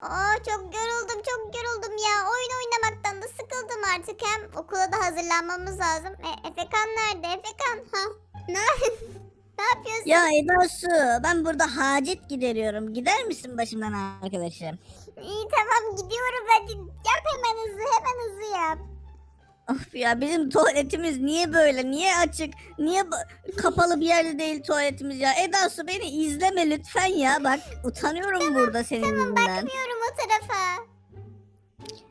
Aa çok yoruldum çok yoruldum ya. Oyun oynamaktan da sıkıldım artık. Hem okula da hazırlanmamız lazım. E, Efekan nerede? Efekan ha. Ne, ne yapıyorsun? Ya Eda Su ben burada hacet gideriyorum. Gider misin başımdan arkadaşım? İyi tamam gidiyorum hadi. Yap hemen hızlı hemen hızlı yap. Of ya bizim tuvaletimiz niye böyle? Niye açık? Niye kapalı bir yerde değil tuvaletimiz ya? Eda Su beni izleme lütfen ya. Bak utanıyorum burada senin Tamam yüzünden. bakmıyorum o tarafa.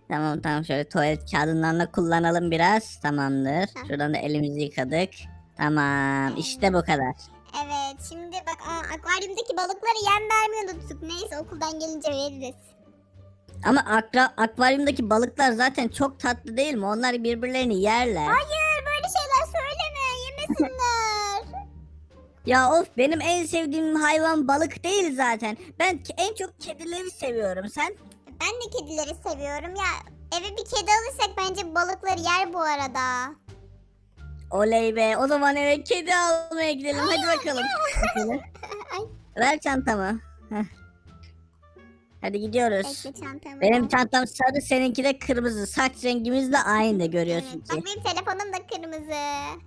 Tamam tamam şöyle tuvalet kağıdından kullanalım biraz. Tamamdır. Tamam. Şuradan da elimizi yıkadık. Tamam işte bu kadar. Evet şimdi bak aa, akvaryumdaki balıklara yem vermeyi unuttuk. Neyse okuldan gelince veririz. Ama akra, akvaryumdaki balıklar zaten çok tatlı değil mi? Onlar birbirlerini yerler. Hayır böyle şeyler söyleme yemesinler. Ya of benim en sevdiğim hayvan balık değil zaten. Ben ke- en çok kedileri seviyorum. Sen? ben de kedileri seviyorum ya. Eve bir kedi alırsak bence balıkları yer bu arada. Oley be. O zaman eve kedi almaya gidelim. Hadi bakalım. Ay Ver çantamı. Heh. Hadi gidiyoruz. bekle çantamı. Benim çantam sarı, seninki de kırmızı. Saç rengimiz de aynı görüyorsun Evet, ki. bak benim telefonum da kırmızı.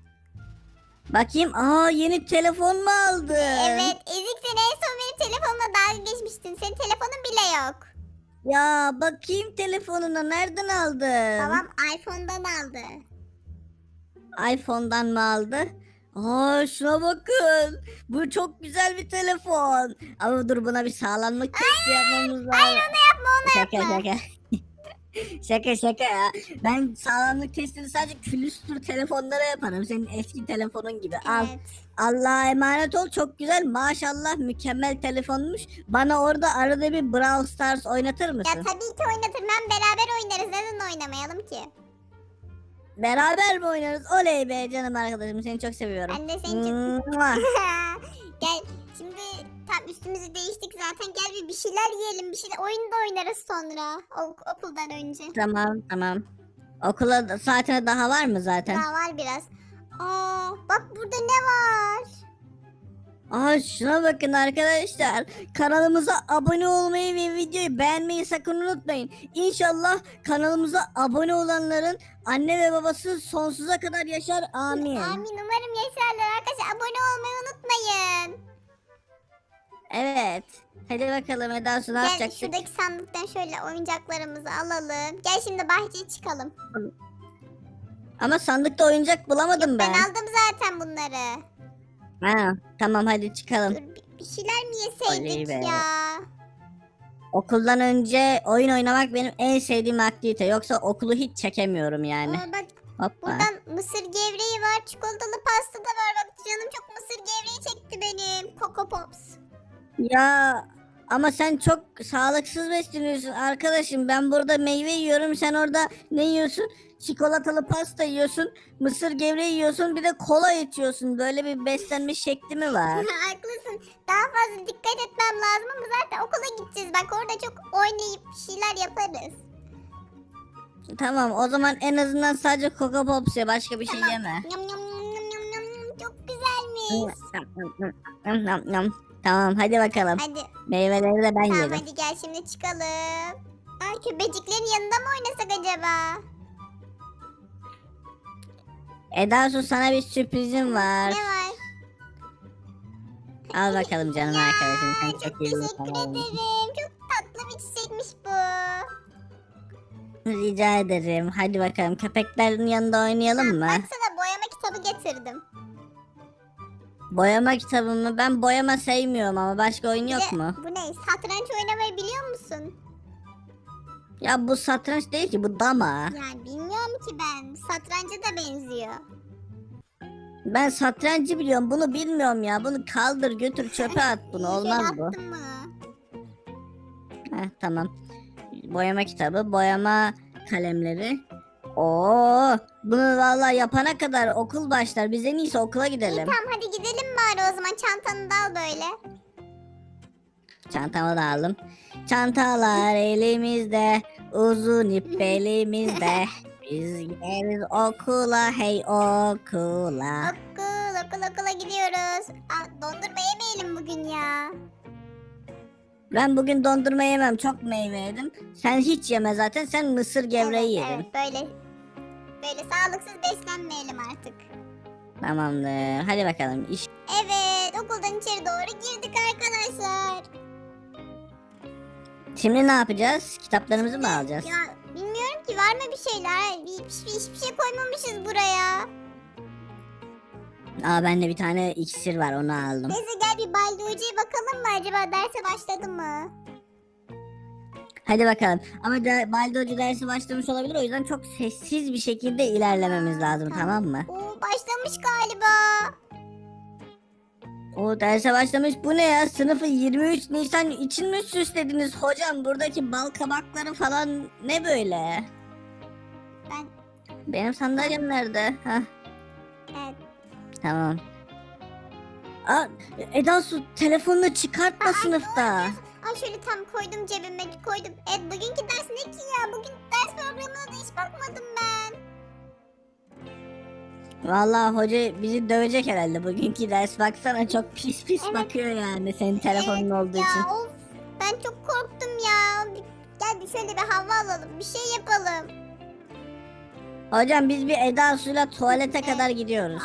Bakayım. Aa yeni telefon mu aldın? Evet ezik sen en son benim telefonumla dalga geçmiştin. Senin telefonun bile yok. Ya bakayım telefonuna nereden aldın? Babam iPhone'dan aldı. iPhone'dan mı aldı? Aa şuna bakın. Bu çok güzel bir telefon. Ama dur buna bir sağlamlık testi yapmamız lazım. Hayır onu yapma onu Şaka yapma. şaka. şaka şaka ya. Ben sağlamlık testini sadece külüstür telefonlara yaparım. Senin eski telefonun gibi. Al. Evet. Allah'a emanet ol. Çok güzel. Maşallah mükemmel telefonmuş. Bana orada arada bir Brawl Stars oynatır Ya mısın? tabii ki oynatırım. Hem beraber oynarız. Neden oynamayalım ki? Beraber mi oynarız? Oley be canım arkadaşım. Seni çok seviyorum. Ben de seni çok... Gel şimdi tam üstümüzü değiştik zaten. Gel bir, bir şeyler yiyelim. Bir şeyler oyun da oynarız sonra. Ok- okuldan önce. Tamam tamam. Okula saatine daha var mı zaten? Daha var biraz. Aa, bak burada ne var? Aa şuna bakın arkadaşlar. Kanalımıza abone olmayı ve videoyu beğenmeyi sakın unutmayın. İnşallah kanalımıza abone olanların anne ve babası sonsuza kadar yaşar. Amin. Amin. Umarım yaşarlar arkadaşlar. Abone olmayı unutmayın. Evet. Hadi bakalım Eda Su ne Gel yapacaktık? şuradaki sandıktan şöyle oyuncaklarımızı alalım. Gel şimdi bahçeye çıkalım. Ama sandıkta oyuncak bulamadım Ben ben. aldım zaten bunları. Ha, tamam hadi çıkalım. Dur bir, bir şeyler mi Oley yeseydik be. ya? Okuldan önce oyun oynamak benim en sevdiğim aktivite. Yoksa okulu hiç çekemiyorum yani. Aa, bak Hoppa. buradan mısır gevreği var. Çikolatalı pasta da var. Bak canım çok mısır gevreği çekti benim. Coco Pops. Ya ama sen çok sağlıksız besleniyorsun arkadaşım. Ben burada meyve yiyorum. Sen orada ne yiyorsun? Çikolatalı pasta yiyorsun. Mısır gevreği yiyorsun. Bir de kola içiyorsun. Böyle bir beslenme şekli mi var? Haklısın. Daha fazla dikkat etmem lazım ama zaten okula gideceğiz. Bak orada çok oynayıp bir şeyler yaparız. tamam o zaman en azından sadece Coco Pops ye. Başka bir şey yeme. Yum yum yum yum yum yum yum. Çok güzelmiş. Nam, nam, nam. Tamam hadi bakalım. Hadi Meyveleri de ben tamam yerim. hadi gel şimdi çıkalım. Ay köpeciklerin yanında mı oynasak acaba? Eda Su sana bir sürprizim var. Ne var? Al bakalım canım Ya, arkadaşım. Sen çok çok iyi teşekkür ederim. Çok tatlı bir çiçekmiş bu. Rica ederim. Hadi bakalım köpeklerin yanında oynayalım mı? Baksana boyama kitabı getirdim. Boyama kitabı mı? Ben boyama sevmiyorum ama başka oyun Bir yok mu? Bu ne? Satranç oynamayı biliyor musun? Ya bu satranç değil ki bu dama. Yani bilmiyorum ki ben. Satranca da benziyor. Ben satrancı biliyorum bunu bilmiyorum ya. Bunu kaldır götür çöpe at bunu olmaz bu. attın mı? Heh, tamam. Boyama kitabı, boyama kalemleri. Oo, bunu valla yapana kadar okul başlar. Biz en iyisi okula gidelim. İyi tamam hadi gidelim bari o zaman çantanı da al böyle. Çantamı da aldım. Çantalar elimizde, uzun ip elimizde. Biz gideriz okula, hey okula. Okul okul okula gidiyoruz. Aa, dondurma yemeyelim bugün ya. Ben bugün dondurma yemem. Çok meyve yedim. Sen hiç yeme zaten. Sen mısır gevreği evet, yedin. Evet böyle böyle sağlıksız beslenmeyelim artık. Tamamdır. Hadi bakalım. İş. Evet okuldan içeri doğru girdik arkadaşlar. Şimdi ne yapacağız? Kitaplarımızı mı alacağız? Ya bilmiyorum ki var mı bir şeyler? Hiçbir, hiçbir şey koymamışız. Aa bende bir tane iksir var onu aldım. Neyse gel bir Baldi Hoca'ya bakalım mı acaba derse başladı mı? Hadi bakalım. Ama da, Baldi Hoca dersi başlamış olabilir. O yüzden çok sessiz bir şekilde ilerlememiz lazım tamam mı? Oo başlamış galiba. O derse başlamış. Bu ne ya? Sınıfı 23 Nisan için mi süslediniz hocam? Buradaki bal kabakları falan ne böyle? Ben Benim sandalyem nerede? Hah evet. Tamam. Aa, Eda Su telefonunu çıkartma sınıfta. Ay şöyle tam koydum cebime koydum. Evet bugünkü ders ne ki ya? Bugün ders programına da hiç bakmadım ben. Vallahi hoca bizi dövecek herhalde bugünkü ders. Baksana çok pis pis Evet. bakıyor yani senin telefonun Evet olduğu ya, için. Of, ben çok korktum ya. Bir- Gel bir şöyle bir hava alalım. Bir şey yapalım. Hocam biz bir Eda Su'yla tuvalete kadar gidiyoruz.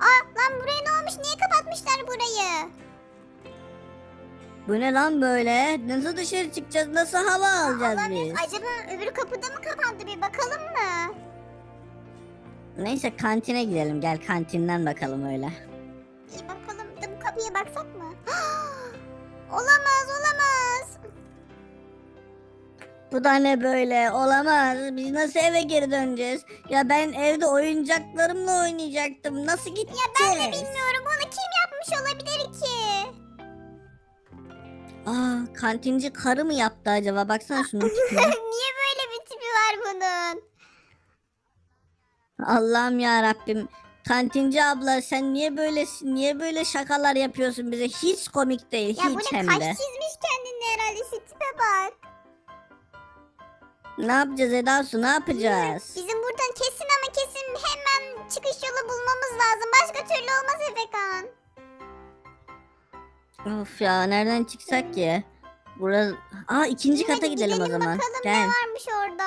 Aa lan buraya ne olmuş? Niye kapatmışlar burayı? Bu ne lan böyle? Nasıl dışarı çıkacağız? Nasıl hava alacağız biz? acaba öbür kapıda mı kapandı bir bakalım mı? Neyse kantine gidelim. Gel kantinden bakalım öyle. İyi bakalım. Da bu kapıya baksak mı? olamaz. Bu da ne böyle? Olamaz. Biz nasıl eve geri döneceğiz? Ya ben evde oyuncaklarımla oynayacaktım. Nasıl gideceğiz? Ya ben de bilmiyorum onu kim yapmış olabilir ki? Aa, kantinci karı mı yaptı acaba? Baksana şunun tipine. Niye böyle bir tipi var bunun? Allah'ım ya Rabbim. Kantinci abla sen niye böylesin? Niye böyle şakalar yapıyorsun bize? Hiç komik değil. Ya bu hiç ne hem kaş de. çizmiş kendine herhalde şu tipe bak. Ne yapacağız Eda Su? Ne yapacağız? Bizim buradan kesin ama kesin hemen çıkış yolu bulmamız lazım. Başka türlü olmaz Efekan. Of ya nereden çıksak ki? Burası... Aa ikinci Hadi kata gidelim, o zaman. bakalım Gel. ne varmış orada.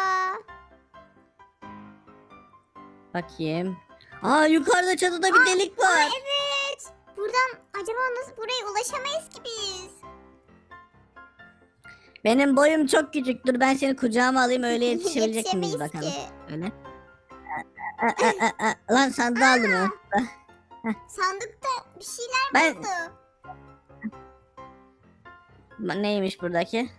Bakayım. Aa yukarıda çatıda bir delik var. evet. Buradan acaba nasıl buraya ulaşamayız ki biz? Benim boyum çok küçük. Dur ben seni kucağıma alayım öyle yetişebilecek miyiz Yetişemeyiz bakalım. ki. Öyle. Aa, aa, aa, aa. Lan sandığı aldım ya. Sandıkta bir şeyler Ben- buldu. Ba- Neymiş buradaki?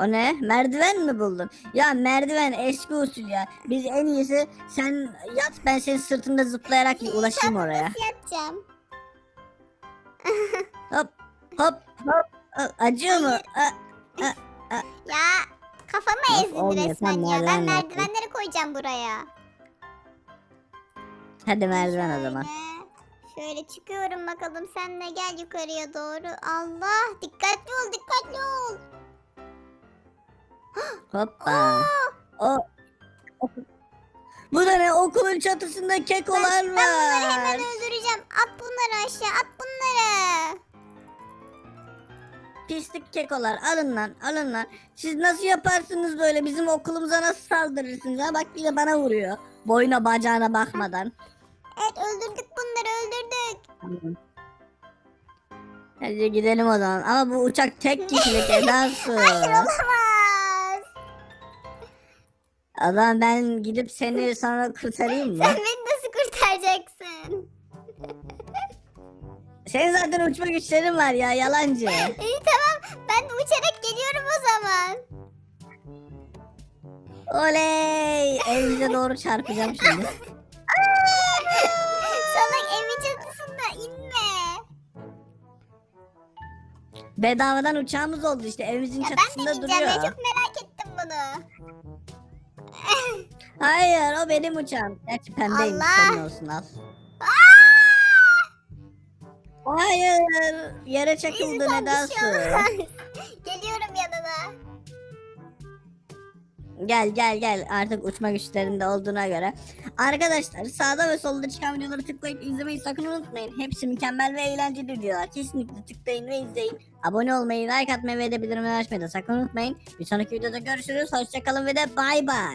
O ne? Merdiven mi buldun? Ya merdiven eski usul ya. Biz en iyisi sen yat ben senin sırtında zıplayarak ulaşayım oraya. Nasıl yapacağım? Hop hop hop. Aa, Acıyor mu? Aa, Ya ezdin olmuyor. resmen ya. Ben yapayım. merdivenleri koyacağım buraya. Hadi merdiven o zaman. Şöyle. Şöyle çıkıyorum bakalım sen de gel yukarıya doğru. Allah dikkatli ol dikkatli ol. Hoppa. O Bu da ne? Okulun çatısında kekolar Ben bunları var. hemen öldüreceğim. At bunları aşağı at Pislik kekolar. Alın lan, alın lan. Siz nasıl yaparsınız böyle? Bizim okulumuza nasıl saldırırsınız? Ha bak de bana vuruyor. Boyuna bacağına bakmadan. Evet öldürdük bunları öldürdük. Tamam. Hadi gidelim o zaman. Ama bu uçak tek kişilik Eda Su. Hayır olamaz. O zaman ben gidip seni sonra kurtarayım mı? Sen beni nasıl kurtaracaksın? Senin zaten uçma güçlerin var ya yalancı. İyi tamam ben uçarak geliyorum o zaman. Oley! Evimize doğru çarpacağım şimdi. Salak evin çatısında inme. Bedavadan uçağımız oldu işte evimizin Ya ben de çatısında duruyor. ya çok merak ettim bunu. Hayır o benim uçağım. Gerçi pembeymiş Allah! senin olsun al. Hayır yere bir Su. şey olmaz. Geliyorum yanına. Gel gel gel artık uçma güçlerinde olduğuna göre. Arkadaşlar sağda ve solda çıkan videoları tıklayıp izlemeyi sakın unutmayın. Hepsi mükemmel ve eğlenceli videolar. Kesinlikle tıklayın ve izleyin. Abone olmayı, like atmayı ve de bildirimleri açmayı da sakın unutmayın. Bir sonraki videoda görüşürüz. Hoşçakalın ve de bay bay.